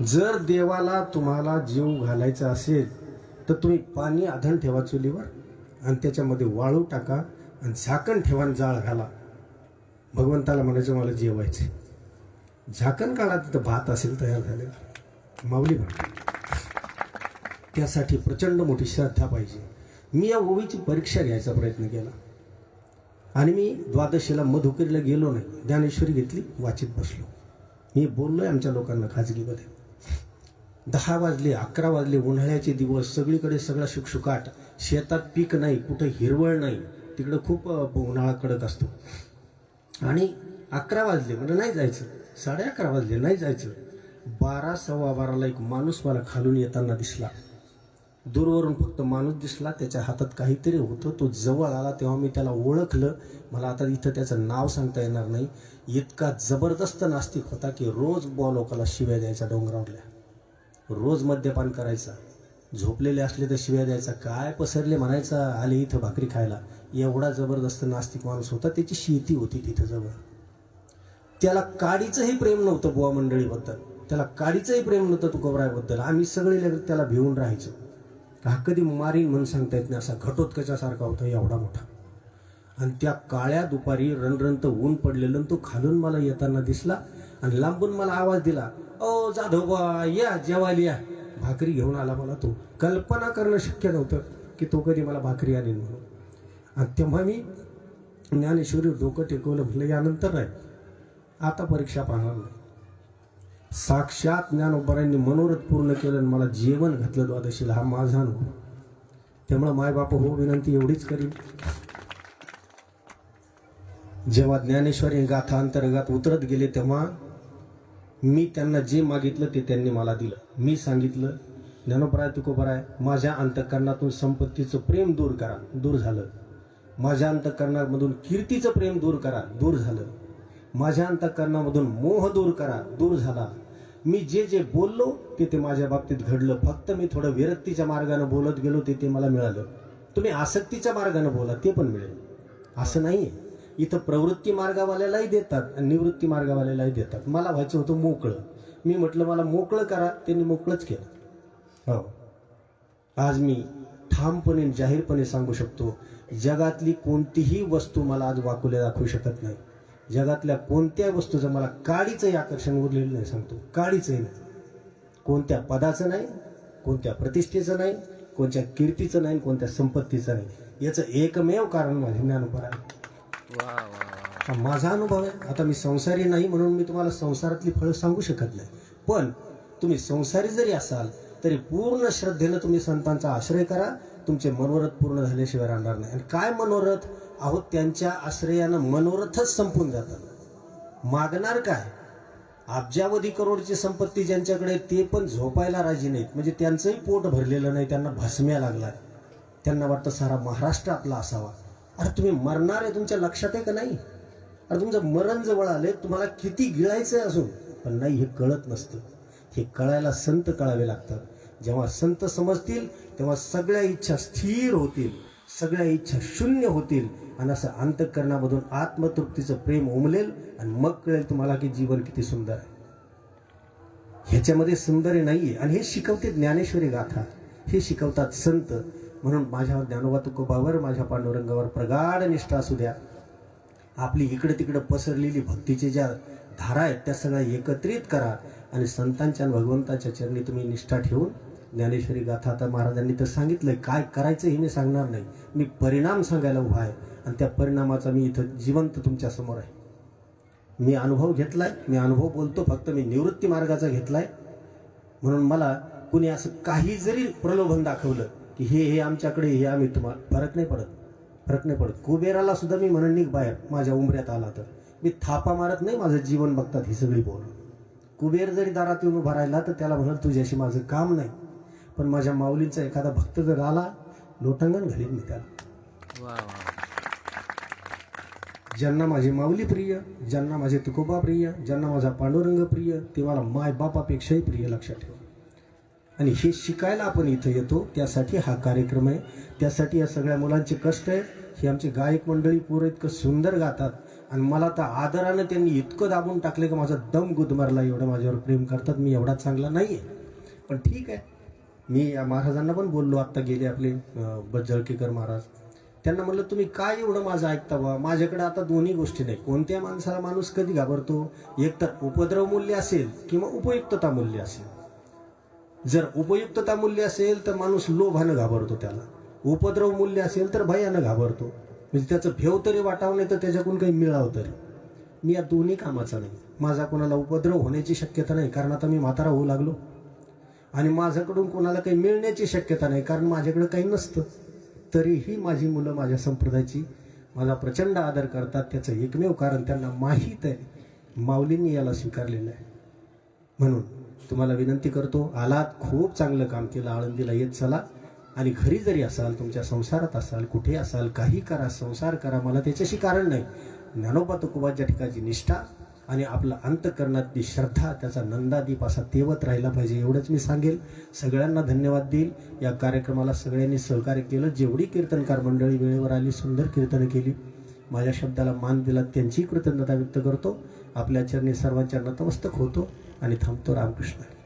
जर देवाला तुम्हाला जीव घालायचा असेल तर तुम्ही पाणी आधण ठेवा चुलीवर आणि त्याच्यामध्ये वाळू टाका आणि झाकण ठेवा आणि जाळ घाला. भगवंताला म्हणायचं मला जेवायचे झाकण काढा तिथं भात असेल तयार झालेला. माऊली भात त्यासाठी प्रचंड मोठी श्रद्धा पाहिजे. मी या ओवीची परीक्षा घ्यायचा प्रयत्न केला. आणि मी द्वादशीला मधुकरीला गेलो नाही. ज्ञानेश्वरी घेतली वाचित बसलो. मी बोललो आहे आमच्या लोकांना खाजगीमध्ये. दहा वाजले अकरा वाजले उन्हाळ्याचे दिवस सगळीकडे सगळा शुकशुकाट. शेतात पीक नाही कुठं हिरवळ नाही. तिकडं खूप उन्हाळा कडक असतो. आणि अकरा वाजले म्हणजे नाही जायचं. साडे अकरा वाजले नाही जायचं. बारा सव्वा बाराला एक माणूस मला खालून येताना दिसला. दूरवरून फक्त माणूस दिसला त्याच्या हातात काहीतरी होतं. तो जवळ आला तेव्हा मी त्याला ओळखलं. मला आता इथं त्याचं नाव सांगता येणार नाही. इतका जबरदस्त नास्तिक होता की रोज बॉ लोकाला शिव्या द्यायचा डोंगरावरल्या. रोज मद्यपान करायचा. झोपलेले असले तर शिव्या द्यायचा. काय पसरले म्हणायचा आले इथं भाकरी खायला. एवढा जबरदस्त नास्तिक माणूस होता त्याची शेती होती तिथं जवळ. त्याला काडीचंही प्रेम नव्हतं बुवा मंडळीबद्दल. त्याला काडीचंही प्रेम नव्हतं तुकोबरायबद्दल. आम्ही सगळे त्याला भिवून राहायचो. हा कधी मारीन म्हणून सांगता येत नाही. असा घटोत्कचासारखा होता एवढा मोठा. आणि त्या काळ्या दुपारी रणरणत ऊन पडलेलं आणि तो खालून मला येताना दिसला. आणि लांबून मला आवाज दिला ओ जाधवबा या जेवायला या. भाकरी घेऊन आला मला तो. कल्पना करणं शक्य नव्हतं की तो कधी मला भाकरी आणेल म्हणून. आणि तेव्हा मी ज्ञानेश्वरी डोकं टेकवलं म्हटलं यानंतर नाही. आता परीक्षा पाहणार नाही. साक्षात ज्ञानोबरांनी मनोरथ पूर्ण केलं आणि मला जेवण घातलं द्वादशीला. हा माझा अनुभव. त्यामुळं मायबाप हो विनंती एवढीच करीन. जेव्हा ज्ञानेश्वरी गाथा अंतर्गत उतरत गेले तेव्हा मी त्यांना जे मागितलं ते त्यांनी मला दिलं. मी सांगितलं ज्ञानोपराय तुकोपराय माझ्या अंतकरणातून संपत्तीचं प्रेम दूर करा दूर झालं. माझ्या अंतकरणामधून कीर्तीचं प्रेम दूर करा दूर झालं. माझ्या अंतकरणामधून मोह दूर करा दूर झाला. मी जे जे बोललो ते ते माझ्या बाबतीत घडलं. फक्त मी थोडं विरक्तीच्या मार्गानं बोलत गेलो ते ते मला मिळालं. तुम्ही आसक्तीच्या मार्गानं बोला ते पण मिळेल. असं नाही आहे इथं प्रवृत्ती मार्गावाल्यालाही देतात आणि निवृत्ती मार्गावाल्यालाही देतात. मला व्हायचं होतं मोकळं. मी म्हटलं मला मोकळं करा. त्यांनी मोकळंच केलं. हो. आज मी ठामपणे जाहीरपणे सांगू शकतो जगातली कोणतीही वस्तू मला आज वाकुल्या दाखवू शकत नाही. जगातल्या कोणत्याही वस्तूचं मला काडीचंही आकर्षण उरलेलं नाही सांगतो. काडीचंही नाही. कोणत्या पदाचं नाही कोणत्या प्रतिष्ठेचं नाही कोणत्या कीर्तीचं नाही कोणत्या संपत्तीचं नाही. याचं एकमेव कारण माझे ज्ञानोपर आहे. हा माझा अनुभव आहे. आता मी संसारी नाही म्हणून मी तुम्हाला संसारातली फळं सांगू शकत नाही. पण तुम्ही संसारी जरी असाल तरी पूर्ण श्रद्धेनं तुम्ही संतांचा आश्रय करा. तुमचे मनोरथ पूर्ण झाल्याशिवाय राहणार नाही. आणि काय मनोरथ? अहो त्यांच्या आश्रयानं मनोरथच संपून जातात. मागणार काय? अब्जावधी करोडची संपत्ती ज्यांच्याकडे ते पण झोपायला राजी नाहीत. म्हणजे त्यांचंही पोट भरलेलं नाही त्यांना भस्म्या लागला. त्यांना वाटतं सारा महाराष्ट्र आपला असावा. अरे तुम्ही मरणार आहे तुमच्या लक्षात आहे का नाही? अरे तुमचं मरण जवळ आले तुम्हाला किती गिळायचं आहे असून पण नाही हे कळत नसतं. हे कळायला संत कळावे लागतात. जेव्हा संत समजतील तेव्हा सगळ्या इच्छा स्थिर होतील सगळ्या इच्छा शून्य होतील आणि असं अंतकरणामधून आत्मतृप्तीचं प्रेम उमलेल आणि मग कळेल तुम्हाला की जीवन किती सुंदर आहे. ह्याच्यामध्ये सुंदर नाहीये आणि हे शिकवते ज्ञानेश्वरी गाथा. हे शिकवतात संत. म्हणून माझ्या ज्ञानोबा तुकोबावर माझ्या पांडुरंगावर प्रगाढ निष्ठा असू द्या. आपली इकडं तिकडं पसरलेली भक्तीचे ज्या धारा आहेत त्या सगळ्या एकत्रित करा आणि संतांच्या आणि भगवंताच्या चरणी तुम्ही निष्ठा ठेवून ज्ञानेश्वरी गाथा आता महाराजांनी तर सांगितलंय काय करायचं हे मी सांगणार नाही. मी परिणाम सांगायला उभा आहे आणि त्या परिणामाचा मी इथं जिवंत तुमच्यासमोर आहे. मी अनुभव घेतलाय मी अनुभव बोलतो फक्त मी निवृत्ती मार्गाचा घेतलाय. म्हणून मला कुणी असं काही जरी प्रलोभन दाखवलं की हे हे आमच्याकडे हे आम्ही तुम्हाला फरक नाही पडत. फरक नाही पडत. कुबेराला सुद्धा मी म्हणून निघ बाहेर. माझ्या उमऱ्यात आला तर. मी थापा मारत नाही माझं जीवन बघतात ही सगळी बोल कुबेर जरी दारात येऊन उभा राहिला तर त्याला म्हणत तुझ्याशी माझं काम नाही. पण माझ्या माऊलींचा एखादा भक्त जर आला लोटांगण घालीन मी त्याला ज्यांना माझी माऊली प्रिय ज्यांना माझे तुकोबा प्रिय ज्यांना माझा पांडुरंग प्रिय ते मला माय बापापेक्षाही प्रिय लक्षात ठेवा. आणि हे शिकायला आपण इथं येतो त्यासाठी हा कार्यक्रम आहे. त्यासाठी या सगळ्या मुलांचे कष्ट आहे हे आमचे गायक मंडळी पोरं इतकं सुंदर गातात. आणि मला तर आदरानं त्यांनी इतकं दाबून टाकलं की माझा दम गुदमरला एवढं माझ्यावर प्रेम करतात. मी एवढा चांगला नाही आहे पण ठीक आहे. मी या महाराजांना पण बोललो आत्ता गेले आपले अं, बज्जळकेकर महाराज. त्यांना म्हणलं तुम्ही काय एवढं माझं ऐकता बा? माझ्याकडे आता दोन्ही गोष्टी नाही. कोणत्या माणसाला माणूस कधी घाबरतो? एक तर उपद्रव मूल्य असेल किंवा उपयुक्तता मूल्य असेल. जर उपयुक्तता मूल्य असेल तर माणूस लोभानं घाबरतो त्याला. उपद्रव मूल्य असेल तर भयानं घाबरतो. म्हणजे त्याचं भेव तरी वाटावं नाही तर त्याच्याकडून काही मिळावं तरी. मी या दोन्ही कामाचा नाही. माझा कोणाला उपद्रव होण्याची शक्यता नाही कारण आता मी म्हातारा होऊ लागलो. आणि माझ्याकडून कोणाला काही मिळण्याची शक्यता नाही कारण माझ्याकडे काही नसतं. तरीही माझी मुलं माझ्या संप्रदायाची माझा प्रचंड आदर करतात. त्याचं एकमेव कारण त्यांना माहीत आहे. माऊलींनी याला स्वीकारलेलं आहे. म्हणून तुम्हाला विनंती करतो आलात खूप चांगलं काम केलं आळंदीला येत चला. आणि घरी जरी असाल तुमच्या संसारात असाल कुठे असाल काही करा संसार करा मला त्याच्याशी कारण नाही. ज्ञानोबा तुकोबाच्या ठिकाणची निष्ठा आणि आपला अंतकरणातली श्रद्धा त्याचा नंदादीप असा तेवत राहिला पाहिजे एवढंच मी सांगेल. सगळ्यांना धन्यवाद देईल. या कार्यक्रमाला सगळ्यांनी सहकार्य केलं. जेवढी कीर्तनकार मंडळी वेळेवर आली सुंदर कीर्तनं केली. माझ्या शब्दाला मान दिला त्यांची कृतज्ञता व्यक्त करतो. आपल्या चरणी सर्वांच्या नतमस्तक होतो. आणि थांबतो रामकृष्ण.